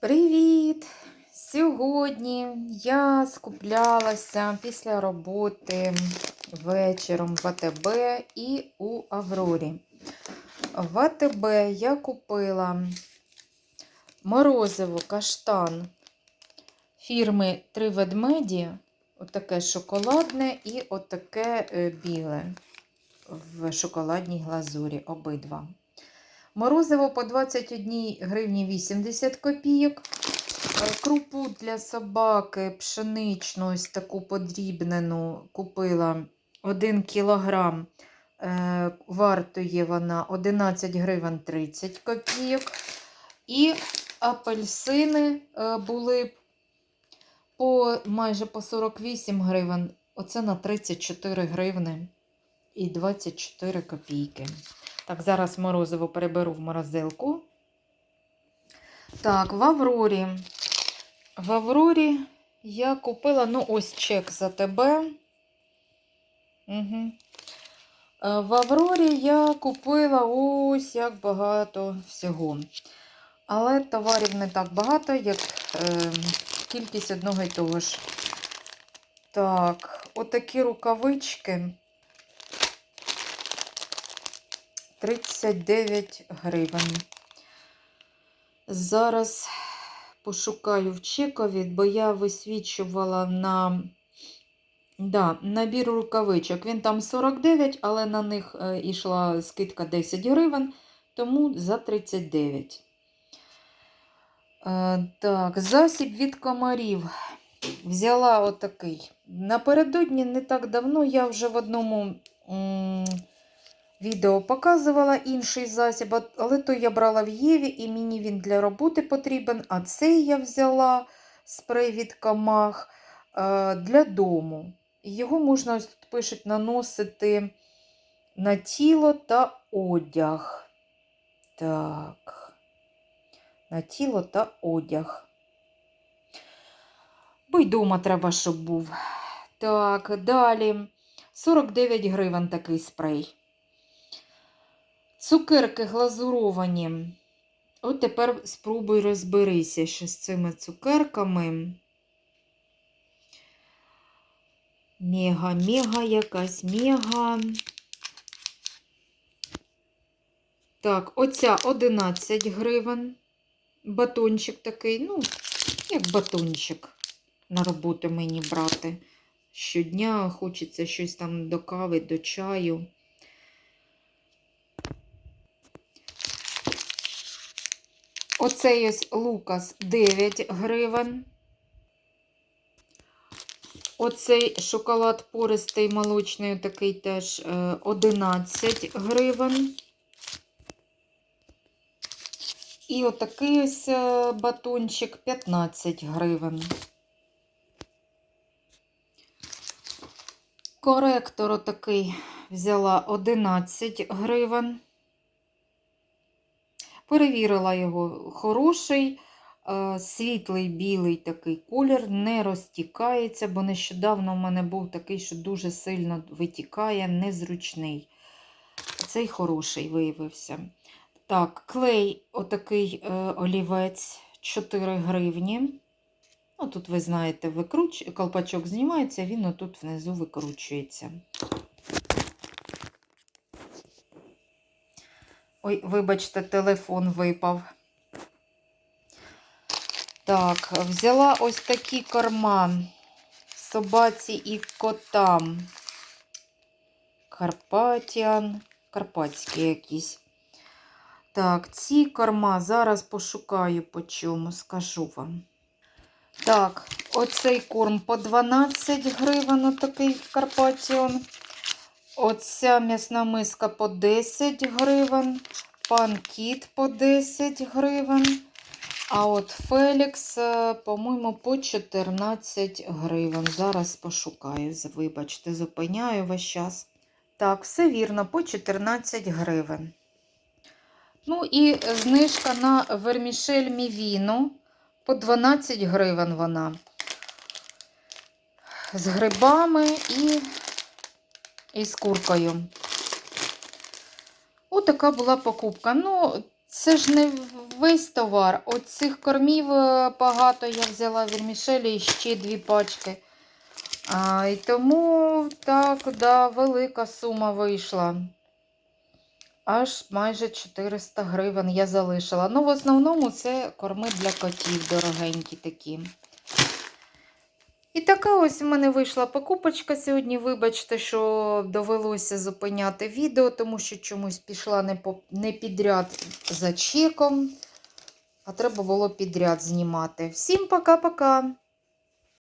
Привіт! Сьогодні я скуплялася після роботи вечором в АТБ і у Аврорі. В АТБ я купила морозиво каштан фірми Три ведмеді. Отаке шоколадне і отаке е, біле в шоколадній глазурі обидва. Морозиво по 21 гривні 80 копійок. Е, Крупу для собаки пшеничну, ось таку подрібнену, купила 1 кілограм. Е, Вартує вона 11 гривень 30 копійок. І апельсини е, були по майже по 48 гривень. Оце на 34 гривни і 24 копійки. Так, зараз морозиво переберу в морозилку. Так, в Аврорі. В Аврорі я купила, ну, ось чек за тебе. Угу. В Аврорі я купила ось як багато всього. Але товарів не так багато, як е, кількість одного і того ж. Так, отакі рукавички. 39 гривень. Зараз пошукаю в чекові, бо я висвічувала на да, набір рукавичок. Він там 49, але на них е, йшла скидка 10 гривень, тому за 39. Е, так, засіб від комарів. Взяла отакий. Напередодні не так давно я вже в одному. Відео показувала інший засіб, але то я брала в Єві і мені він для роботи потрібен. А цей я взяла спрей від комах е, для дому. Його можна, ось тут пишуть, наносити на тіло та одяг. Так. На тіло та одяг. Бо й дома треба, щоб був. Так, далі. 49 гривень такий спрей. Цукерки глазуровані. От тепер спробуй розберися ще з цими цукерками. Мега, мега якась мега. Так, оця 11 гривень. Батончик такий, ну, як батончик на роботу мені брати. Щодня хочеться щось там до кави, до чаю. Оцей ось Лукас 9 гривень. Оцей шоколад пористий молочний, такий теж е, 11 гривень. І отакий ось е, батончик 15 гривень. Коректор отакий взяла 11 гривень. Перевірила його хороший, е, світлий білий такий колір, не розтікається, бо нещодавно в мене був такий, що дуже сильно витікає, незручний. Цей хороший виявився. Так, клей, отакий е, олівець 4 гривні. Ну, тут, ви знаєте, викруч... колпачок знімається, він отут внизу викручується. Ой, вибачте, телефон випав. Так, взяла ось такі корма собаці і котам. Карпатіан, карпатські якісь. Так, ці корма зараз пошукаю по чому, скажу вам. Так, оцей корм по 12 гривень, отакий Карпатіон. Оця м'ясна миска по 10 гривень, пан кіт по 10 гривень. А от Фелікс, е, по-моєму, по 14 гривень. Зараз пошукаю, вибачте, зупиняю весь час. Так, все вірно, по 14 гривень. Ну і знижка на вермішель Мівіно по 12 гривень вона. З грибами і і з куркою. Отака була покупка. Ну, Це ж не весь товар. Оцих кормів е, багато я взяла від Мішелі і ще дві пачки. А, і тому так, да, велика сума вийшла. Аж майже 400 гривень я залишила. Ну, в основному це корми для котів дорогенькі такі. І така ось в мене вийшла покупочка сьогодні. Вибачте, що довелося зупиняти відео, тому що чомусь пішла не, по, не підряд за чеком, а треба було підряд знімати. Всім пока-пока!